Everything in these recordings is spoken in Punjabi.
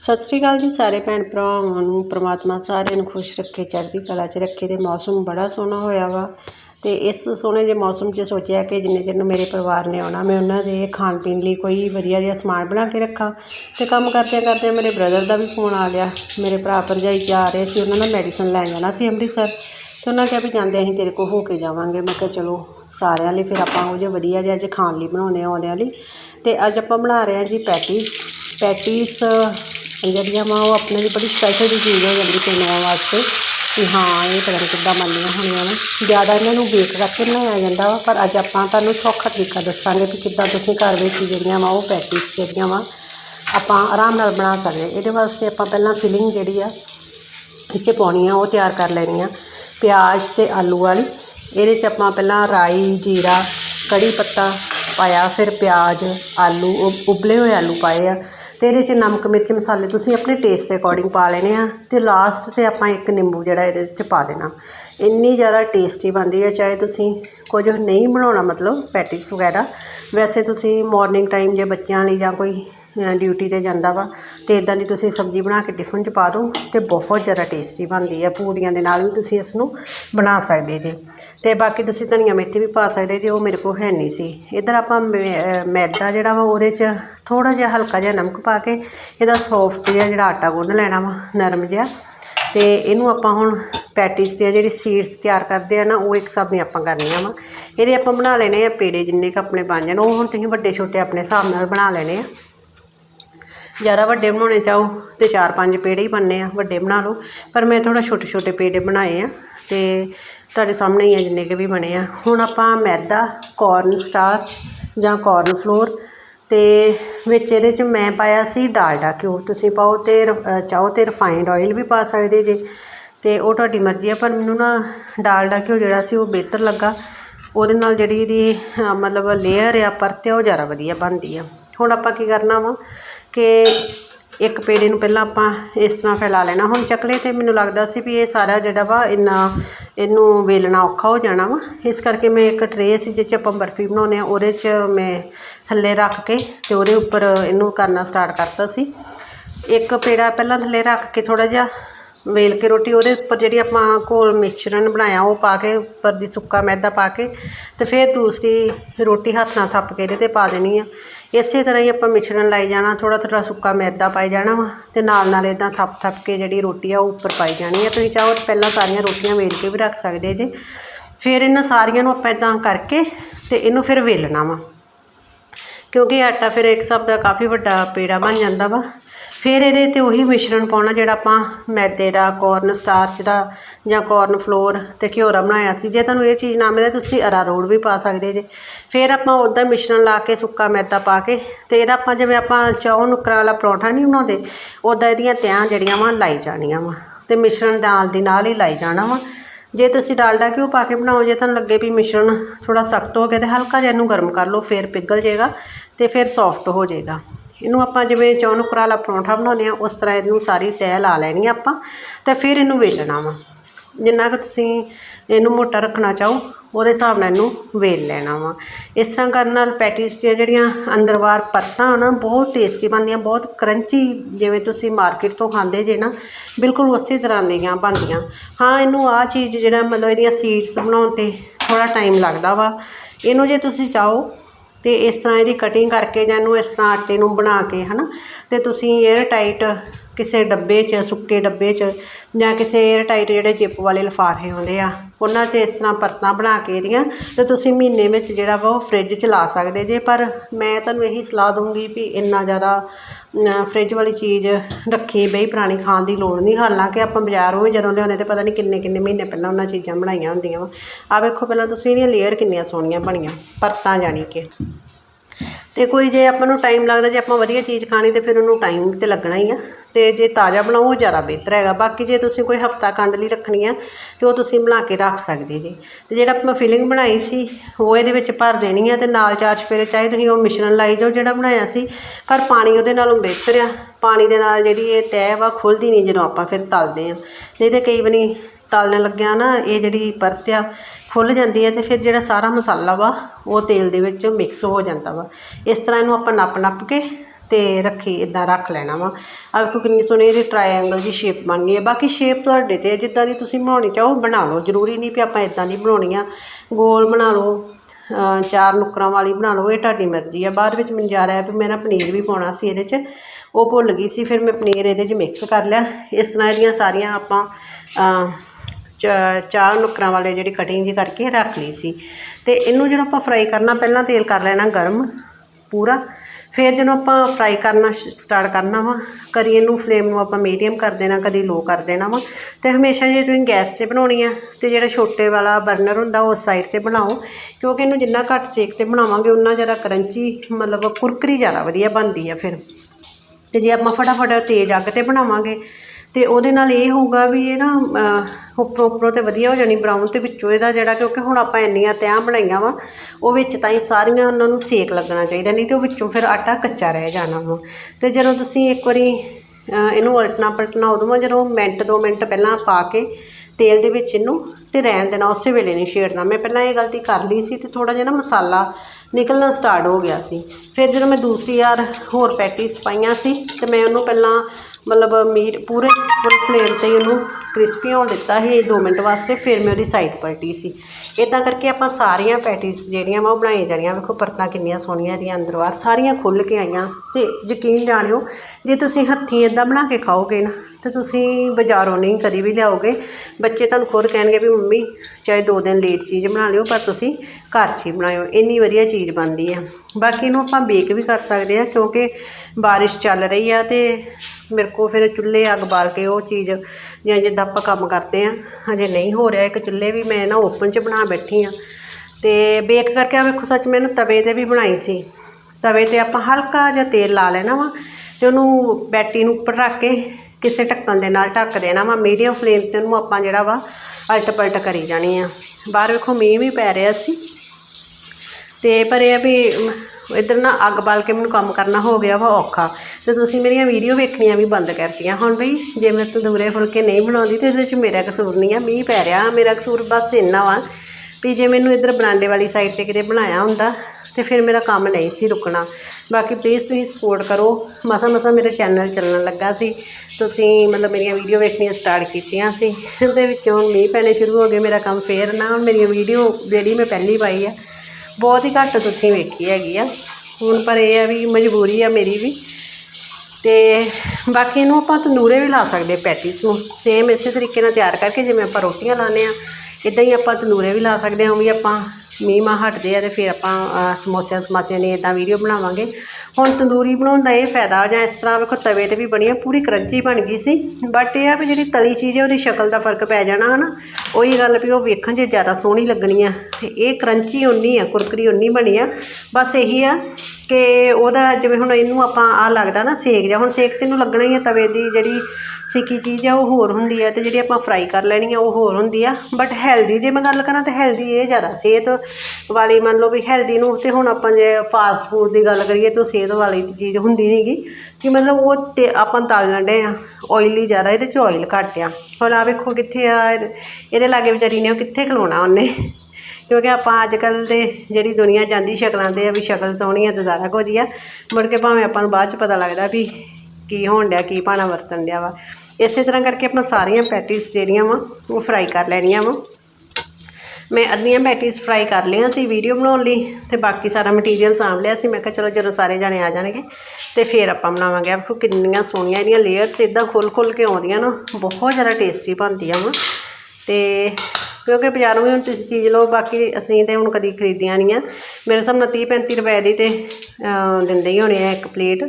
ਸਤਿ ਸ੍ਰੀ ਅਕਾਲ ਜੀ ਸਾਰੇ ਭੈਣ ਭਰਾਵਾਂ ਨੂੰ, ਪ੍ਰਮਾਤਮਾ ਸਾਰਿਆਂ ਨੂੰ ਖੁਸ਼ ਰੱਖੇ, ਚੜ੍ਹਦੀ ਕਲਾ 'ਚ ਰੱਖੇ ਤੇ ਮੌਸਮ ਬੜਾ ਸੋਹਣਾ ਹੋਇਆ ਵਾ। ਤੇ ਇਸ ਸੋਹਣੇ ਜਿਹੇ ਮੌਸਮ 'ਚ ਸੋਚਿਆ ਕਿ ਜਿੰਨੇ ਚਿਰ ਨੂੰ ਮੇਰੇ ਪਰਿਵਾਰ ਨੇ ਆਉਣਾ, ਮੈਂ ਉਹਨਾਂ ਦੇ ਖਾਣ ਪੀਣ ਲਈ ਕੋਈ ਵਧੀਆ ਜਿਹਾ ਸਮਾਨ ਬਣਾ ਕੇ ਰੱਖਾਂ। ਤੇ ਕੰਮ ਕਰਦਿਆਂ ਕਰਦਿਆਂ ਮੇਰੇ ਬ੍ਰਦਰ ਦਾ ਵੀ ਫੋਨ ਆ ਗਿਆ। ਮੇਰੇ ਭਰਾ ਭਰਜਾਈ ਜਾ ਰਹੇ ਸੀ, ਉਹਨਾਂ ਨੇ ਮੈਡੀਸਨ ਲੈਣ ਜਾਣਾ ਸੀ ਅੰਮ੍ਰਿਤਸਰ। ਤੇ ਉਹਨਾਂ ਕਿਹਾ ਵੀ ਜਾਂਦੇ ਅਸੀਂ ਤੇਰੇ ਕੋਲ ਹੋ ਕੇ ਜਾਵਾਂਗੇ। ਮੈਂ ਕਿਹਾ ਚਲੋ ਸਾਰਿਆਂ ਲਈ ਫਿਰ ਆਪਾਂ ਉਹ ਜਿਹਾ ਵਧੀਆ ਜਿਹਾ ਅੱਜ ਖਾਣ ਲਈ ਬਣਾਉਂਦੇ ਆਉਂਦਿਆਂ ਲਈ। ਤੇ ਅੱਜ ਆਪਾਂ ਬਣਾ ਰਹੇ ਹਾਂ ਜੀ ਪੈਟੀਸ ਪੈਟੀਸ ਜਿਹੜੀਆਂ ਵਾ ਉਹ ਆਪਣੇ ਲਈ ਬੜੀ ਸਪੈਸ਼ਲ ਜਿਹੀ ਚੀਜ਼ ਹੋ ਜਾਂਦੀ ਕਈਆਂ ਵਾਸਤੇ। ਕਿ ਹਾਂ, ਇਹ ਪਤਾ ਨਹੀਂ ਕਿੱਦਾਂ ਬਣਨੀਆਂ ਹੋਣੀਆਂ ਨੇ ਜ਼ਿਆਦਾ ਇਹਨਾਂ ਨੂੰ ਬੇਕ ਕਰਕੇ ਬਣਾਇਆ ਜਾਂਦਾ ਵਾ, ਪਰ ਅੱਜ ਆਪਾਂ ਤੁਹਾਨੂੰ ਸੌਖਾ ਤਰੀਕਾ ਦੱਸਾਂਗੇ ਕਿ ਕਿੱਦਾਂ ਤੁਸੀਂ ਘਰ ਵਿੱਚ ਜਿਹੜੀਆਂ ਵਾ ਉਹ ਪੈਟੀਸ ਜਿਹੜੀਆਂ ਵਾ, ਆਪਾਂ ਆਰਾਮ ਨਾਲ ਬਣਾ ਸਕਦੇ ਇਹਦੇ ਵਾਸਤੇ ਆਪਾਂ ਪਹਿਲਾਂ ਫਿਲਿੰਗ ਜਿਹੜੀ ਆ, ਇੱਥੇ ਪਾਉਣੀ ਆ, ਉਹ ਤਿਆਰ ਕਰ ਲੈਣੀ ਆ। ਪਿਆਜ਼ ਤੇ ਆਲੂ ਵਾਲੀ, ਇਹਦੇ 'ਚ ਆਪਾਂ ਪਹਿਲਾਂ ਰਾਈ, ਜੀਰਾ, ਕੜੀ ਪੱਤਾ ਪਾਇਆ, ਫਿਰ ਪਿਆਜ਼, ਆਲੂ ਉਬਲੇ ਹੋਏ ਆਲੂ ਪਾਏ ਆ। ਤੇ ਇਹਦੇ 'ਚ ਨਮਕ, ਮਿਰਚ, ਮਸਾਲੇ ਤੁਸੀਂ ਆਪਣੇ ਟੇਸਟ ਦੇ ਅਕੋਰਡਿੰਗ ਪਾ ਲੈਣੇ ਆ ਤੇ ਲਾਸਟ ਤੇ ਆਪਾਂ ਇੱਕ ਨਿੰਬੂ ਜਿਹੜਾ ਇਹਦੇ 'ਚ ਪਾ ਦੇਣਾ। ਇੰਨੀ ਜ਼ਿਆਦਾ ਟੇਸਟੀ ਬਣਦੀ ਹੈ ਚਾਹੇ ਤੁਸੀਂ ਕੁਝ ਨਹੀਂ ਬਣਾਉਣਾ ਮਤਲਬ ਪੈਟਿਸ ਵਗੈਰਾ। ਵੈਸੇ ਤੁਸੀਂ ਮਾਰਨਿੰਗ ਟਾਈਮ ਜੇ ਬੱਚਿਆਂ ਲਈ ਜਾਂ ਕੋਈ ਡਿਊਟੀ ਤੇ ਜਾਂਦਾ ਵਾ ਤੇ ਇਦਾਂ ਦੀ ਤੁਸੀਂ ਸਬਜ਼ੀ ਬਣਾ ਕੇ ਟਿਫਨ 'ਚ ਪਾ ਦਿਓ ਤੇ ਬਹੁਤ ਜ਼ਿਆਦਾ ਟੇਸਟੀ ਬਣਦੀ ਆ, ਪੂੜੀਆਂ ਦੇ ਨਾਲ ਵੀ ਤੁਸੀਂ ਇਸ ਨੂੰ ਬਣਾ ਸਕਦੇ ਜੇ। ਤੇ ਬਾਕੀ ਤੁਸੀਂ ਧਨੀਆ ਮੇਥੀ ਵੀ ਪਾ ਸਕਦੇ ਜੇ, ਉਹ ਮੇਰੇ ਕੋਲ ਹੈ ਨਹੀਂ ਸੀ। ਇਧਰ ਆਪਾਂ ਮੈ- ਮੈਦਾ ਜਿਹੜਾ ਵਾ ਉਹਦੇ 'ਚ ਥੋੜਾ ਜਿਹਾ ਹਲਕਾ ਜਿਹਾ ਨਮਕ ਪਾ ਕੇ ਇਹਦਾ ਸੌਫਟ ਜਿਹਾ ਜਿਹੜਾ ਆਟਾ ਗੁੰਨ ਲੈਣਾ ਵਾ, ਨਰਮ ਜਿਹਾ। ਤੇ ਇਹਨੂੰ ਆਪਾਂ ਹੁਣ ਪੈਟੀਜ਼ ਦੀਆਂ ਜਿਹੜੀ ਸੀਡਸ ਤਿਆਰ ਕਰਦੇ ਆ ਨਾ, ਉਹ ਇੱਕ ਹਿਸਾਬ ਦੀਆਂ ਆਪਾਂ ਕਰਨੀਆਂ ਵਾ। ਇਹਦੇ ਆਪਾਂ ਬਣਾ ਲੈਣੇ ਆ ਪੇੜੇ ਜਿੰਨੇ ਕ ਆਪਣੇ ਬਣ ਜਾਣ, ਉਹ ਹੁਣ ਤੁਸੀਂ ਵੱਡੇ ਛੋਟੇ ਆਪਣੇ ਹਿਸਾਬ ਨਾਲ ਬਣਾ ਲੈਣੇ ਆ। ਜ਼ਿਆਦਾ ਵੱਡੇ ਬਣਾਉਣੇ ਚਾਹੋ ਤੇ ਚਾਰ ਪੰਜ ਪੇੜੇ ਹੀ ਬਣਨੇ ਆ, ਵੱਡੇ ਬਣਾ ਲਓ। ਪਰ ਮੈਂ ਥੋੜਾ ਛੋਟੇ ਛੋਟੇ ਪੇੜੇ ਬਣਾਏ ਆ ਤੇ ਤੁਹਾਡੇ ਸਾਹਮਣੇ ਹੀ ਆ ਜਿੰਨੇ ਕੁ ਵੀ ਬਣੇ ਆ। ਹੁਣ ਆਪਾਂ ਮੈਦਾ ਕੋਰਨ ਸਟਾਰ ਜਾਂ ਕੋਰਨ ਫਲੋਰ ਤੇ ਵਿੱਚ ਇਹਦੇ 'ਚ ਮੈਂ ਪਾਇਆ ਸੀ ਡਾਲਡਾ ਘਿਓ। ਤੁਸੀਂ ਪਾਓ ਤੇ ਰ- ਚਾਹੋ ਤੇ ਰਿਫਾਈਨਡ ਆਇਲ ਵੀ ਪਾ ਸਕਦੇ ਜੇ। ਤੇ ਉਹ ਤੁਹਾਡੀ ਮਰਜ਼ੀ ਆ, ਪਰ ਮੈਨੂੰ ਨਾ ਡਾਲਡਾ ਘਿਓ ਜਿਹੜਾ ਸੀ ਉਹ ਬਿਹਤਰ ਲੱਗਾ। ਉਹਦੇ ਨਾਲ ਜਿਹੜੀ ਇਹਦੀ ਮਤਲਬ ਲੇਅਰ ਆ, ਪਰਤ ਆ, ਉਹ ਜ਼ਿਆਦਾ ਵਧੀਆ ਬਣਦੀ ਆ। ਹੁਣ ਆਪਾਂ ਕੀ ਕਰਨਾ ਵਾ? ਕਿ ਇੱਕ ਪੇੜੇ ਨੂੰ ਪਹਿਲਾਂ ਆਪਾਂ ਇਸ ਤਰ੍ਹਾਂ ਫੈਲਾ ਲੈਣਾ। ਹੁਣ ਚੱਕਲੇ ਤੇ ਮੈਨੂੰ ਲੱਗਦਾ ਸੀ ਵੀ ਇਹ ਸਾਰਾ ਜਿਹੜਾ ਵਾ, ਇੰਨਾ ਇਹਨੂੰ ਵੇਲਣਾ ਔਖਾ ਹੋ ਜਾਣਾ ਵਾ। ਇਸ ਕਰਕੇ ਮੈਂ ਇੱਕ ਟਰੇ ਸੀ ਜਿਹ 'ਚ ਆਪਾਂ ਬਰਫੀ ਬਣਾਉਂਦੇ ਆ ਉਹਦੇ 'ਚ ਮੈਂ ਥੱਲੇ ਰੱਖ ਕੇ ਤੇ ਉਹਦੇ ਉੱਪਰ ਇਹਨੂੰ ਕਰਨਾ ਸਟਾਰਟ ਕਰਤਾ ਸੀ। ਇੱਕ ਪੇੜਾ ਪਹਿਲਾਂ ਥੱਲੇ ਰੱਖ ਕੇ ਥੋੜਾ ਜਿਹਾ ਵੇਲ ਕੇ ਰੋਟੀ, ਉਹਦੇ ਉੱਪਰ ਜਿਹੜੀ ਆਪਾਂ ਘੋਲ ਮਿਸ਼ਰਣ ਬਣਾਇਆ, ਉਹ ਪਾ ਕੇ ਉੱਪਰ ਦੀ ਸੁੱਕਾ ਮੈਦਾ ਪਾ ਕੇ ਤੇ ਫਿਰ ਦੂਸਰੀ ਰੋਟੀ ਹੱਥ ਨਾਲ ਥੱਪ ਕੇ ਇਹਦੇ ਤੇ ਪਾ ਦੇਣੀ ਆ। ਇਸੇ ਤਰ੍ਹਾਂ ਹੀ ਆਪਾਂ ਮਿਸ਼ਰਣ ਲਾਈ ਜਾਣਾ ਥੋੜਾ ਥੋੜਾ ਸੁੱਕਾ ਮੈਦਾ ਪਾਈ ਜਾਣਾ ਵਾ ਤੇ ਨਾਲ ਨਾਲ ਇਦਾਂ ਥੱਪ ਥੱਪ ਕੇ ਜਿਹੜੀ ਰੋਟੀ ਆ ਉਹ ਉੱਪਰ ਪਾਈ ਜਾਣੀ ਆ। ਤੁਸੀਂ ਚਾਹੋ ਪਹਿਲਾਂ ਸਾਰੀਆਂ ਰੋਟੀਆਂ ਵੇਲ ਕੇ ਵੀ ਰੱਖ ਸਕਦੇ ਜੇ। ਫਿਰ ਇਹਨਾਂ ਸਾਰੀਆਂ ਨੂੰ ਆਪਾਂ ਇਦਾਂ ਕਰਕੇ ਤੇ ਇਹਨੂੰ ਫਿਰ ਵੇਲਣਾ ਵਾ। ਕਿਉਂਕਿ ਆਟਾ ਫਿਰ ਇੱਕ ਹਿਸਾਬ ਦਾ ਕਾਫੀ ਵੱਡਾ ਪੇੜਾ ਬਣ ਜਾਂਦਾ ਵਾ। ਫਿਰ ਇਹਦੇ ਤੇ ਉਹੀ ਮਿਸ਼ਰਣ ਪਾਉਣਾ ਜਿਹੜਾ ਆਪਾਂ ਮੈਦੇ ਦਾ ਕੋਰਨ ਸਟਾਰਚ ਦਾ ਜਾਂ ਕੋਰਨ ਫਲੋਰ ਤੇ ਘਿਓ ਬਣਾਇਆ ਸੀ। ਜੇ ਤੁਹਾਨੂੰ ਇਹ ਚੀਜ਼ ਨਾ ਮਿਲੇ, ਤੁਸੀਂ ਅਰਾਰੋਟ ਵੀ ਪਾ ਸਕਦੇ ਜੇ। ਫਿਰ ਆਪਾਂ ਉੱਦਾਂ ਮਿਸ਼ਰਣ ਲਾ ਕੇ ਸੁੱਕਾ ਮੈਦਾ ਪਾ ਕੇ ਤੇ ਇਹਦਾ ਆਪਾਂ ਜਿਵੇਂ ਆਪਾਂ ਚੌਂ ਨੁਕਰਾਂ ਵਾਲਾ ਪਰੌਂਠਾ ਨਹੀਂ ਬਣਾਉਂਦੇ ਉੱਦਾਂ ਇਹਦੀਆਂ ਤਿਆਂ ਜਿਹੜੀਆਂ ਵਾ ਲਾਈ ਜਾਣੀਆਂ ਵਾ ਤੇ ਮਿਸ਼ਰਣ ਦਾਲ ਦੀ ਨਾਲ ਹੀ ਲਾਈ ਜਾਣਾ ਵਾ। ਜੇ ਤੁਸੀਂ ਡਾਲਡਾ ਘਿਓ ਪਾ ਕੇ ਬਣਾਓ, ਜੇ ਤੁਹਾਨੂੰ ਲੱਗੇ ਵੀ ਮਿਸ਼ਰਣ ਥੋੜਾ ਸਖਤ ਹੋ ਗਿਆ ਤੇ ਹਲਕਾ ਜਿਹਾ ਇਹਨੂੰ ਗਰਮ ਕਰ ਲਓ, ਫਿਰ ਪਿਘਲ ਜਾਏਗਾ ਤੇ ਫਿਰ ਸੌਫਟ ਹੋ ਜਾਏਗਾ। ਇਹਨੂੰ ਆਪਾਂ ਜਿਵੇਂ ਚੌਨਕਰਾ ਵਾਲਾ ਪਰੌਂਠਾ ਬਣਾਉਂਦੇ ਆ ਉਸ ਤਰ੍ਹਾਂ ਇਹਨੂੰ ਸਾਰੀ ਤੈਅ ਲਾ ਲੈਣੀ ਆਪਾਂ ਤੇ ਫਿਰ ਇਹਨੂੰ ਵੇਲਣਾ ਵਾ। ਜਿੰਨਾ ਕੁ ਤੁਸੀਂ ਇਹਨੂੰ ਮੋਟਾ ਰੱਖਣਾ ਚਾਹੋ, ਉਹਦੇ ਹਿਸਾਬ ਨਾਲ ਇਹਨੂੰ ਵੇਲ ਲੈਣਾ ਵਾ। ਇਸ ਤਰ੍ਹਾਂ ਕਰਨ ਨਾਲ ਪੈਟੀਸ ਦੀਆਂ ਜਿਹੜੀਆਂ ਅੰਦਰ ਬਾਹਰ ਪਰਤਾਂ ਆ ਨਾ, ਬਹੁਤ ਟੇਸਟੀ ਬਣਦੀਆਂ, ਬਹੁਤ ਕਰੰਚੀ ਜਿਵੇਂ ਤੁਸੀਂ ਮਾਰਕੀਟ ਤੋਂ ਖਾਂਦੇ ਜੇ ਨਾ, ਬਿਲਕੁਲ ਉਸੇ ਤਰ੍ਹਾਂ ਦੀਆਂ ਬਣਦੀਆਂ। ਹਾਂ, ਇਹਨੂੰ ਆਹ ਚੀਜ਼ ਜਿਹੜਾ ਮਤਲਬ ਇਹਦੀਆਂ ਸੀਡਸ ਬਣਾਉਣ ਤੇ ਥੋੜਾ ਟਾਈਮ ਲੱਗਦਾ ਵਾ। ਇਹਨੂੰ ਜੇ ਤੁਸੀਂ ਚਾਹੋ ਤੇ ਇਸ ਤਰ੍ਹਾਂ ਇਹਦੀ ਕਟਿੰਗ ਕਰਕੇ ਜਾਂ ਇਹਨੂੰ ਇਸ ਤਰ੍ਹਾਂ ਆਟੇ ਨੂੰ ਬਣਾ ਕੇ ਹਨਾ, ਤੇ ਤੁਸੀਂ 에ਅਰ ਟਾਈਟ ਕਿਸੇ ਡੱਬੇ 'ਚ, ਸੁੱਕੇ ਡੱਬੇ 'ਚ ਜਾਂ ਕਿਸੇ ਏਅਰਟਾਈਟ ਜਿਹੜੇ ਜਿਪ ਵਾਲੇ ਲਿਫਾਫੇ ਹੁੰਦੇ ਆ, ਉਹਨਾਂ 'ਚ ਇਸ ਤਰ੍ਹਾਂ ਪਰਤਾਂ ਬਣਾ ਕੇ ਇਹਦੀਆਂ ਅਤੇ ਤੁਸੀਂ ਮਹੀਨੇ ਵਿੱਚ ਜਿਹੜਾ ਵਾ ਉਹ ਫਰਿੱਜ 'ਚ ਲਾ ਸਕਦੇ ਜੇ। ਪਰ ਮੈਂ ਤੁਹਾਨੂੰ ਇਹੀ ਸਲਾਹ ਦੂੰਗੀ ਵੀ ਇੰਨਾ ਜ਼ਿਆਦਾ ਫਰਿੱਜ ਵਾਲੀ ਚੀਜ਼ ਰੱਖੀ ਬਈ, ਪੁਰਾਣੀ ਖਾਣ ਦੀ ਲੋੜ ਨਹੀਂ। ਹਾਲਾਂਕਿ ਆਪਾਂ ਬਾਜ਼ਾਰੋਂ ਵੀ ਜਦੋਂ ਲਿਆਉਂਦੇ ਤੇ ਪਤਾ ਨਹੀਂ ਕਿੰਨੇ ਕਿੰਨੇ ਮਹੀਨੇ ਪਹਿਲਾਂ ਉਹਨਾਂ ਚੀਜ਼ਾਂ ਬਣਾਈਆਂ ਹੁੰਦੀਆਂ ਵਾ। ਆ ਵੇਖੋ ਪਹਿਲਾਂ ਤੁਸੀਂ ਇਹਦੀਆਂ ਲੇਅਰ ਕਿੰਨੀਆਂ ਸੋਹਣੀਆਂ ਬਣੀਆਂ, ਪਰਤਾਂ ਜਾਣੀ ਕਿ। ਤੇ ਕੋਈ ਜੇ ਆਪਾਂ ਨੂੰ ਟਾਈਮ ਲੱਗਦਾ, ਜੇ ਆਪਾਂ ਵਧੀਆ ਚੀਜ਼ ਖਾਣੀ ਤੇ ਫਿਰ ਉਹਨੂੰ ਟਾਈਮ ਤੇ ਲੱਗਣਾ ਹੀ ਆ। ਅਤੇ ਜੇ ਤਾਜ਼ਾ ਬਣਾਓ, ਉਹ ਜ਼ਿਆਦਾ ਬਿਹਤਰ ਹੈਗਾ। ਬਾਕੀ ਜੇ ਤੁਸੀਂ ਕੋਈ ਹਫਤਾ ਕੰਡ ਲਈ ਰੱਖਣੀ ਆ, ਤਾਂ ਉਹ ਤੁਸੀਂ ਬਣਾ ਕੇ ਰੱਖ ਸਕਦੇ ਜੀ। ਅਤੇ ਜਿਹੜਾ ਆਪਾਂ ਫਿਲਿੰਗ ਬਣਾਈ ਸੀ, ਉਹ ਇਹਦੇ ਵਿੱਚ ਭਰ ਦੇਣੀ ਆ ਅਤੇ ਨਾਲ ਚਾਰ ਚਫੇਰੇ ਚਾਹੇ ਤੁਸੀਂ ਉਹ ਮਿਸ਼ਰਣ ਲਾਈ ਜਾਓ, ਜਿਹੜਾ ਬਣਾਇਆ ਸੀ। ਪਰ ਪਾਣੀ ਉਹਦੇ ਨਾਲੋਂ ਬਿਹਤਰ ਆ। ਪਾਣੀ ਦੇ ਨਾਲ ਜਿਹੜੀ ਇਹ ਤਹਿ ਵਾ, ਖੁੱਲਦੀ ਨਹੀਂ ਜਦੋਂ ਆਪਾਂ ਫਿਰ ਤਲਦੇ ਆ। ਨਹੀਂ ਤਾਂ ਕਈ ਵਾਰੀ ਤਲਣ ਲੱਗਿਆ ਨਾ, ਇਹ ਜਿਹੜੀ ਪਰਤ ਆ, ਖੁੱਲ ਜਾਂਦੀ ਹੈ ਤੇ ਫਿਰ ਜਿਹੜਾ ਸਾਰਾ ਮਸਾਲਾ ਵਾ, ਉਹ ਤੇਲ ਦੇ ਵਿੱਚ ਮਿਕਸ ਹੋ ਜਾਂਦਾ ਵਾ। ਇਸ ਤਰ੍ਹਾਂ ਇਹਨੂੰ ਆਪਾਂ ਨੱਪ ਨੱਪ ਕੇ ਤੇ ਰੱਖੀ ਇਦਾਂ ਰੱਖ ਲੈਣਾ ਵਾ। ਆ ਵੇਖੋ ਕਿੰਨੀ ਸੋਹਣੀ ਇਹਦੀ ਟ੍ਰਾਇੰਗਲ ਦੀ ਸ਼ੇਪ ਬਣ ਗਈ ਹੈ। ਬਾਕੀ ਸ਼ੇਪ ਤੁਹਾਡੇ ਤੇ ਜਿੱਦਾਂ ਦੀ ਤੁਸੀਂ ਬਣਾਉਣੀ ਚਾਹੋ, ਬਣਾ ਲਓ। ਜ਼ਰੂਰੀ ਨਹੀਂ ਵੀ ਆਪਾਂ ਇਦਾਂ ਦੀ ਬਣਾਉਣੀ ਆ ਗੋਲ ਬਣਾ ਲਓ ਚਾਰ ਨੁੱਕਰਾਂ ਵਾਲੀ ਬਣਾ ਲਓ, ਇਹ ਤੁਹਾਡੀ ਮਰਜ਼ੀ ਆ। ਬਾਅਦ ਵਿੱਚ ਮੈਨੂੰ ਜਾ ਰਿਹਾ ਵੀ ਮੈਂ ਨਾ ਪਨੀਰ ਵੀ ਪਾਉਣਾ ਸੀ ਇਹਦੇ 'ਚ। ਉਹ ਭੁੱਲ ਗਈ ਸੀ, ਫਿਰ ਮੈਂ ਪਨੀਰ ਇਹਦੇ 'ਚ ਮਿਕਸ ਕਰ ਲਿਆ। ਇਸ ਤਰ੍ਹਾਂ ਇਹਦੀਆਂ ਸਾਰੀਆਂ ਆਪਾਂ ਚ- ਚਾਰ ਨੁੱਕਰਾਂ ਵਾਲੇ ਜਿਹੜੀ ਕਟਿੰਗ ਜੀ ਕਰਕੇ ਰੱਖ ਲਈ ਸੀ। ਤੇ ਇਹਨੂੰ ਜਦੋਂ ਆਪਾਂ ਫਰਾਈ ਕਰਨਾ, ਪਹਿਲਾਂ ਤੇਲ ਕਰ ਲੈਣਾ ਗਰਮ, ਪੂਰਾ। ਫਿਰ ਜਦੋਂ ਆਪਾਂ ਫਰਾਈ ਕਰਨਾ ਸਟਾਰਟ ਕਰਨਾ ਵਾ, ਕਰੀ ਇਹਨੂੰ ਫਲੇਮ ਨੂੰ ਆਪਾਂ ਮੀਡੀਅਮ ਕਰ ਦੇਣਾ, ਕਦੀ ਲੋ ਕਰ ਦੇਣਾ ਵਾ। ਤੇ ਹਮੇਸ਼ਾ ਜੇ ਤੁਸੀਂ ਗੈਸ ਤੇ ਬਣਾਉਣੀ ਆ, ਤੇ ਜਿਹੜਾ ਛੋਟੇ ਵਾਲਾ ਬਰਨਰ ਹੁੰਦਾ ਉਸ ਸਾਈਡ ਤੇ ਬਣਾਓ। ਕਿਉਂਕਿ ਇਹਨੂੰ ਜਿੰਨਾ ਘੱਟ ਸੇਕ ਤੇ ਬਣਾਵਾਂਗੇ ਉਨਾ ਜ਼ਿਆਦਾ ਕਰੰਚੀ ਮਤਲਬ ਕੁਰਕਰੀ ਜ਼ਿਆਦਾ ਵਧੀਆ ਬਣਦੀ ਆ ਫਿਰ। ਤੇ ਜੇ ਆਪਾਂ ਫਟਾਫਟ ਤੇਜ਼ ਅੱਗ ਤੇ ਬਣਾਵਾਂਗੇ ਤੇ ਉਹਦੇ ਨਾਲ ਇਹ ਹੋਊਗਾ ਵੀ ਇਹ ਨਾ ਉੱਪਰੋਂ ਉੱਪਰੋਂ ਤੇ ਵਧੀਆ ਹੋ ਜਾਣੀ ਬਰਾਊਨ ਤੇ ਵਿੱਚੋਂ ਇਹਦਾ ਜਿਹੜਾ, ਕਿਉਂਕਿ ਹੁਣ ਆਪਾਂ ਇੰਨੀਆਂ ਤਿਆਂ ਬਣਾਈਆਂ ਵਾ, ਉਹ ਵਿੱਚ ਤਾਂ ਹੀ ਸਾਰੀਆਂ ਉਹਨਾਂ ਨੂੰ ਸੇਕ ਲੱਗਣਾ ਚਾਹੀਦਾ, ਨਹੀਂ ਤੇ ਉਹ ਵਿੱਚੋਂ ਫਿਰ ਆਟਾ ਕੱਚਾ ਰਹਿ ਜਾਣਾ ਵਾ। ਤੇ ਜਦੋਂ ਤੁਸੀਂ ਇੱਕ ਵਾਰੀ ਇਹਨੂੰ ਉਲਟਣਾ ਪਲਟਣਾ ਉਦੋਂ ਜਦੋਂ ਮਿੰਟ, ਦੋ ਮਿੰਟ ਪਹਿਲਾਂ ਪਾ ਕੇ ਤੇਲ ਦੇ ਵਿੱਚ ਇਹਨੂੰ ਤੇ ਰਹਿਣ ਦੇਣਾ, ਉਸੇ ਵੇਲੇ ਨਹੀਂ ਛੇੜਨਾ। ਮੈਂ ਪਹਿਲਾਂ ਇਹ ਗਲਤੀ ਕਰ ਲਈ ਸੀ ਤੇ ਥੋੜਾ ਜਿਹਾ ਨਾ ਮਸਾਲਾ ਨਿਕਲਣਾ ਸਟਾਰਟ ਹੋ ਗਿਆ ਸੀ। ਫਿਰ ਜਦੋਂ ਮੈਂ ਦੂਸਰੀ ਵਾਰ ਹੋਰ ਪੈਟੀਸ ਪਾਈਆਂ ਸੀ ਤੇ ਮੈਂ ਉਹਨੂੰ ਪਹਿਲਾਂ ਮਤਲਬ ਮੀਟ ਪੂਰੇ ਫੁੱਲ ਫਲੇਮ ਤੇ ਹੀ ਉਹਨੂੰ ਕ੍ਰਿਸਪੀ ਹੋਣ ਦਿੱਤਾ ਸੀ 2 ਮਿੰਟ ਵਾਸਤੇ, ਫਿਰ ਮੈਂ ਉਹਦੀ ਸਾਈਡ ਪਲਟੀ ਸੀ। ਇਦਾਂ ਕਰਕੇ ਆਪਾਂ ਸਾਰੀਆਂ ਪੈਟੀਸ ਜਿਹੜੀਆਂ ਵਾ ਉਹ ਬਣਾਈਆਂ ਜਾਣੀਆਂ। ਵੇਖੋ ਪਰਤਾਂ ਕਿੰਨੀਆਂ ਸੋਹਣੀਆਂ ਇਹਦੀਆਂ ਅੰਦਰ ਬਾਹਰ ਸਾਰੀਆਂ ਖੁੱਲ ਕੇ ਆਈਆਂ। ਤੇ ਯਕੀਨ ਜਾਣਿਓ, ਜੇ ਤੁਸੀਂ ਹੱਥੀਂ ਇਦਾਂ ਬਣਾ ਕੇ ਖਾਓਗੇ ਨਾ, ਤੇ ਤੁਸੀਂ ਬਾਜ਼ਾਰੋਂ ਨਹੀਂ ਕਦੀ ਵੀ ਲਿਆਓਗੇ। ਬੱਚੇ ਤੁਹਾਨੂੰ ਖੁਦ ਕਹਿਣਗੇ ਵੀ ਮੰਮੀ, ਚਾਹੇ ਦੋ ਦਿਨ ਲੇਟ ਚੀਜ਼ ਬਣਾ ਲਿਓ, ਪਰ ਤੁਸੀਂ ਘਰ 'ਚ ਹੀ ਬਣਾਇਓ। ਇੰਨੀ ਵਧੀਆ ਚੀਜ਼ ਬਣਦੀ ਆ। ਬਾਕੀ ਇਹਨੂੰ ਆਪਾਂ ਬੇਕ ਵੀ ਕਰ ਸਕਦੇ ਆ, ਕਿਉਂਕਿ ਬਾਰਿਸ਼ ਚੱਲ ਰਹੀ ਆ ਤੇ ਮੇਰੇ ਕੋਲ ਫਿਰ ਚੁੱਲ੍ਹੇ ਅੱਗ ਬਾਲ ਕੇ ਉਹ ਚੀਜ਼ ਜਾਂ ਜਿੱਦਾਂ ਆਪਾਂ ਕੰਮ ਕਰਦੇ ਹਾਂ, ਹਜੇ ਨਹੀਂ ਹੋ ਰਿਹਾ ਇੱਕ ਚੁੱਲ੍ਹੇ ਵੀ ਮੈਂ ਨਾ ਓਪਨ 'ਚ ਬਣਾ ਬੈਠੀ ਹਾਂ। ਅਤੇ ਬੇਕ ਕਰਕੇ ਆ ਵੇਖੋ ਸੱਚ ਮੈਂ ਨਾ ਤਵੇ ਤੇ ਵੀ ਬਣਾਈ ਸੀ। ਤਵੇ ਤੇ ਆਪਾਂ ਹਲਕਾ ਜਿਹਾ ਤੇਲ ਲਾ ਲੈਣਾ ਵਾ ਅਤੇ ਉਹਨੂੰ ਬੈਟੀ ਨੂੰ ਉੱਪਰ ਰੱਖ ਕੇ ਕਿਸੇ ਢੱਕਣ ਦੇ ਨਾਲ ਢੱਕ ਦੇਣਾ ਵਾ। ਮੀਡੀਅਮ ਫਲੇਮ ਤੇ ਉਹਨੂੰ ਆਪਾਂ ਜਿਹੜਾ ਵਾ ਅਲਟ ਪਲਟ ਕਰੀ ਜਾਣੀ ਆ। ਬਾਹਰ ਵੇਖੋ ਮੀਂਹ ਵੀ ਪੈ ਰਿਹਾ ਸੀ। ਤੇ ਪਰ ਇਹ ਆ ਵੀ ਇਧਰ ਨਾ ਅੱਗ ਬਾਲ ਕੇ ਮੈਨੂੰ ਕੰਮ ਕਰਨਾ ਹੋ ਗਿਆ ਵਾ ਔਖਾ। ਤੇ ਤੁਸੀਂ ਮੇਰੀਆਂ ਵੀਡੀਓ ਵੇਖਣੀਆਂ ਵੀ ਬੰਦ ਕਰਤੀਆਂ। ਹੁਣ ਬਈ ਜੇ ਮੈਂ ਤੰਦੂਰੇ ਫੁਲਕੇ ਨਹੀਂ ਬਣਾਉਂਦੀ ਤੇ ਇਹਦੇ ਵਿੱਚ ਮੇਰਾ ਕਸੂਰ ਨਹੀਂ ਆ, ਮੀਂਹ ਪੈ ਰਿਹਾ, ਮੇਰਾ ਕਸੂਰ ਬਸ ਇੰਨਾ ਵਾ ਵੀ ਜੇ ਮੈਨੂੰ ਇੱਧਰ ਬਰਾਂਡੇ ਵਾਲੀ ਸਾਈਡ ਤੇ ਕਿਤੇ ਬਣਾਇਆ ਹੁੰਦਾ ਤੇ ਫਿਰ ਮੇਰਾ ਕੰਮ ਨਹੀਂ ਸੀ ਰੁਕਣਾ। ਬਾਕੀ ਪਲੀਜ਼ ਤੁਸੀਂ ਸਪੋਰਟ ਕਰੋ। ਮਸਾ ਮਸਾ ਮੇਰੇ ਚੈਨਲ ਚੱਲਣ ਲੱਗਾ ਸੀ। ਤੁਸੀਂ ਮਤਲਬ ਮੇਰੀਆਂ ਵੀਡੀਓ ਵੇਖਣੀਆਂ ਸਟਾਰਟ ਕੀਤੀਆਂ ਸੀ। ਉਹਦੇ ਵਿੱਚੋਂ ਮੀਂਹ ਪੈਣੇ ਸ਼ੁਰੂ ਹੋ ਗਏ, ਮੇਰਾ ਕੰਮ ਫੇਰ ਨਾ ਹੁਣ ਮੇਰੀਆਂ ਵੀਡੀਓ ਜਿਹੜੀ ਮੈਂ ਪਹਿਲੀ ਪਾਈ ਆ, ਬਹੁਤ ਹੀ ਘੱਟ ਤੁਸੀਂ ਵੇਖੀ ਹੈਗੀ ਆ। ਹੁਣ ਪਰ ਇਹ ਆ ਵੀ ਮਜਬੂਰੀ ਆ ਮੇਰੀ ਵੀ। ਅਤੇ ਬਾਕੀ ਇਹਨੂੰ ਆਪਾਂ ਤੰਦੂਰੇ ਵੀ ਲਾ ਸਕਦੇ ਪੈਟੀਸ ਨੂੰ। ਸੇਮ ਇਸੇ ਤਰੀਕੇ ਨਾਲ ਤਿਆਰ ਕਰਕੇ ਜਿਵੇਂ ਆਪਾਂ ਰੋਟੀਆਂ ਲਾਉਂਦੇ ਹਾਂ ਇੱਦਾਂ ਹੀ ਆਪਾਂ ਤੰਦੂਰੇ ਵੀ ਲਾ ਸਕਦੇ ਹਾਂ, ਉਹ ਵੀ ਆਪਾਂ ਮੀਂਹ ਮਾ ਹਟਦੇ ਆ ਤੇ ਫਿਰ ਆਪਾਂ ਸਮੋਸਿਆਂ ਸਮਾਸਿਆਂ ਦੀ ਇਦਾਂ ਵੀਡੀਓ ਬਣਾਵਾਂਗੇ। ਹੁਣ ਤੰਦੂਰੀ ਬਣਾਉਣ ਦਾ ਇਹ ਫਾਇਦਾ ਜਾਂ ਇਸ ਤਰ੍ਹਾਂ ਵੇਖੋ ਤਵੇ ਤੇ ਵੀ ਬਣੀ ਆ, ਪੂਰੀ ਕਰੰਚੀ ਬਣ ਗਈ ਸੀ। ਬਟ ਇਹ ਆ ਵੀ ਜਿਹੜੀ ਤਲੀ ਚੀਜ਼ ਹੈ ਉਹਦੀ ਸ਼ਕਲ ਦਾ ਫ਼ਰਕ ਪੈ ਜਾਣਾ ਹਨਾ। ਉਹੀ ਗੱਲ ਵੀ ਉਹ ਵੇਖਣ 'ਚ ਜ਼ਿਆਦਾ ਸੋਹਣੀ ਲੱਗਣੀ ਆ। ਇਹ ਕਰੰਚੀ ਉਨੀ ਆ, ਕੁਰਕਰੀ ਉਨੀ ਬਣੀ ਆ। ਬਸ ਇਹੀ ਆ ਕਿ ਉਹਦਾ ਜਿਵੇਂ ਹੁਣ ਇਹਨੂੰ ਆਪਾਂ ਆ ਲੱਗਦਾ ਨਾ ਸੇਕ ਜਾਂ ਹੁਣ ਸੇਕ ਤੈਨੂੰ ਲੱਗਣਾ ਹੀ ਆ ਤਵੇ ਦੀ ਜਿਹੜੀ ਸਿੱਕੀ ਚੀਜ਼ ਆ, ਉਹ ਹੋਰ ਹੁੰਦੀ ਆ ਤੇ ਜਿਹੜੀ ਆਪਾਂ ਫਰਾਈ ਕਰ ਲੈਣੀ ਆ, ਉਹ ਹੋਰ ਹੁੰਦੀ ਆ। ਬਟ ਹੈਲਦੀ ਜੇ ਮੈਂ ਗੱਲ ਕਰਾਂ ਤਾਂ ਹੈਲਦੀ ਇਹ ਜ਼ਿਆਦਾ ਸਿਹਤ ਵਾਲੀ ਮੰਨ ਲਓ ਵੀ ਹੈਲਦੀ ਨੂੰ, ਤੇ ਹੁਣ ਆਪਾਂ ਜੇ ਫਾਸਟ ਫੂਡ ਦੀ ਗੱਲ ਕਰੀਏ ਤਾਂ ਉਹ ਸਿਹਤ ਵਾਲੀ ਚੀਜ਼ ਹੁੰਦੀ ਨਹੀਂਗੀ ਕਿ ਮਤਲਬ ਉਹ ਤੇ ਆਪਾਂ ਤਲ ਡੇ ਆ ਆਇਲੀ ਜ਼ਿਆਦਾ, ਇਹਦੇ 'ਚ ਆਇਲ ਘੱਟ ਆ। ਹੁਣ ਆ ਵੇਖੋ ਕਿੱਥੇ ਆ, ਇਹਦੇ- ਇਹਦੇ ਲਾਗੇ ਵਿਚਾਰੀ ਨੇ ਉਹ ਕਿੱਥੇ ਖਲੋਣਾ ਉਹਨੇ। ਕਿਉਂਕਿ ਆਪਾਂ ਅੱਜ ਕੱਲ੍ਹ ਦੇ ਜਿਹੜੀ ਦੁਨੀਆ ਜਾਂਦੀ ਸ਼ਕਲਾਂ ਤੇ ਆ ਵੀ ਸ਼ਕਲ ਸੋਹਣੀ ਆ ਤੇ ਜ਼ਿਆਦਾ ਕੁਝ ਆ। ਮੁੜ ਕੇ ਭਾਵੇਂ ਆਪਾਂ ਨੂੰ ਬਾਅਦ ਚ ਪਤਾ ਲੱਗਦਾ ਵੀ ਕੀ ਹੋਣ ਡਿਆ, ਕੀ ਭਾਣਾ ਵਰਤਣ ਡਿਆ ਵਾ। ਇਸੇ ਤਰ੍ਹਾਂ ਕਰਕੇ ਆਪਾਂ ਸਾਰੀਆਂ ਪੈਟੀਸ ਜਿਹੜੀਆਂ ਵਾ, ਉਹ ਫਰਾਈ ਕਰ ਲੈਣੀਆਂ ਵਾ। ਮੈਂ ਅੱਧੀਆਂ ਪੈਟੀਸ ਫਰਾਈ ਕਰ ਲਈਆਂ ਸੀ ਵੀਡੀਓ ਬਣਾਉਣ ਲਈ ਤੇ ਬਾਕੀ ਸਾਰਾ ਮਟੀਰੀਅਲ ਸਾਂਭ ਲਿਆ ਸੀ। ਮੈਂ ਕਿਹਾ ਚਲੋ ਜਦੋਂ ਸਾਰੇ ਜਾਣੇ ਆ ਜਾਣਗੇ ਤੇ ਫਿਰ ਆਪਾਂ ਬਣਾਵਾਂਗੇ। ਆਖੋ ਕਿੰਨੀਆਂ ਸੋਹਣੀਆਂ ਇਹਦੀਆਂ ਲੇਅਰਸ ਇਦਾਂ ਖੁੱਲ ਖੁੱਲ ਕੇ ਆਉਂਦੀਆਂ ਨਾ, ਬਹੁਤ ਜ਼ਿਆਦਾ ਟੇਸਟੀ ਬਣਦੀਆਂ ਵਾ। ਤੇ ਕਿਉਂਕਿ ਬਾਜ਼ਾਰੋਂ ਵੀ ਹੁਣ ਤੁਸੀਂ ਚੀਜ਼ ਲਓ, ਬਾਕੀ ਅਸੀਂ ਤੇ ਹੁਣ ਕਦੀ ਖਰੀਦੀਆਂ ਨਹੀਂ ਆ ਮੇਰੇ ਹਿਸਾਬ ਨਾਲ 30 35 ਰੁਪਏ ਦੀ ਤੇ ਦਿੰਦੇ ਹੀ ਹੋਣੇ ਆ ਇੱਕ ਪਲੇਟ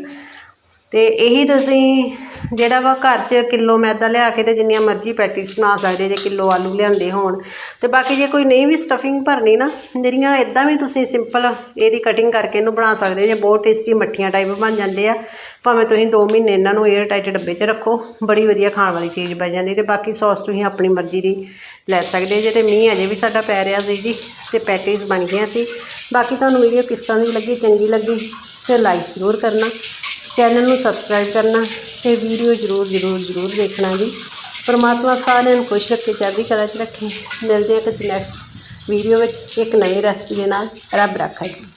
ਅਤੇ ਇਹੀ ਤੁਸੀਂ ਜਿਹੜਾ ਵਾ ਘਰ 'ਚ ਕਿਲੋ ਮੈਦਾ ਲਿਆ ਕੇ ਤੇ ਜਿੰਨੀਆਂ ਮਰਜ਼ੀ ਪੈਟੀਸ ਬਣਾ ਸਕਦੇ ਜੇ ਕਿਲੋ ਆਲੂ ਲਿਆਂਦੇ ਹੋਣ। ਅਤੇ ਬਾਕੀ ਜੇ ਕੋਈ ਨਹੀਂ ਵੀ ਸਟਫਿੰਗ ਭਰਨੀ ਨਾ, ਜਿਹੜੀਆਂ ਇੱਦਾਂ ਵੀ ਤੁਸੀਂ ਸਿੰਪਲ ਇਹਦੀ ਕਟਿੰਗ ਕਰਕੇ ਇਹਨੂੰ ਬਣਾ ਸਕਦੇ ਜੇ, ਬਹੁਤ ਟੇਸਟੀ ਮੱਠੀਆਂ ਟਾਈਪ ਬਣ ਜਾਂਦੇ ਆ। ਭਾਵੇਂ ਤੁਸੀਂ 2 ਮਹੀਨੇ ਇਹਨਾਂ ਨੂੰ 에ਅਰ ਟਾਈਟ ਡੱਬੇ 'ਚ ਰੱਖੋ, ਬੜੀ ਵਧੀਆ ਖਾਣ ਵਾਲੀ ਚੀਜ਼ ਬਣ ਜਾਂਦੀ ਅਤੇ ਬਾਕੀ ਸੌਸ ਤੁਸੀਂ ਆਪਣੀ ਮਰਜ਼ੀ ਦੀ ਲੈ ਸਕਦੇ ਜੇ ਤੇ ਮੀਂਹ ਅਜੇ ਵੀ ਸਾਡਾ ਪੈ ਰਿਹਾ ਸੀ ਜੀ ਅਤੇ ਪੈਟੀਸ ਬਣ ਗਈਆਂ ਸੀ। ਬਾਕੀ ਤੁਹਾਨੂੰ ਵੀਡੀਓ ਕਿਸ ਤਰ੍ਹਾਂ ਦੀ ਲੱਗੀ, ਚੰਗੀ ਲੱਗੀ ਫਿਰ ਲਾਈਕ ਜ਼ਰੂਰ ਕਰਨਾ। ਚੈਨਲ ਨੂੰ ਸਬਸਕ੍ਰਾਈਬ ਕਰਨਾ ਤੇ ਵੀਡੀਓ ਜ਼ਰੂਰ ਜ਼ਰੂਰ ਜ਼ਰੂਰ ਦੇਖਣਾ ਜੀ। ਪਰਮਾਤਮਾ ਸਾਰਿਆਂ ਨੂੰ ਖੁਸ਼ ਰੱਖੇ, ਚੜ੍ਹਦੀ ਕਲਾ 'ਚ ਰੱਖੇ। ਮਿਲਦੇ ਹਾਂ ਕਿਸੇ ਨੈਕਸਟ ਵੀਡੀਓ ਵਿੱਚ ਇੱਕ ਨਵੀਂ ਰੈਸਪੀ ਦੇ ਨਾਲ। ਰੱਬ ਰਾਖਾ ਜੀ।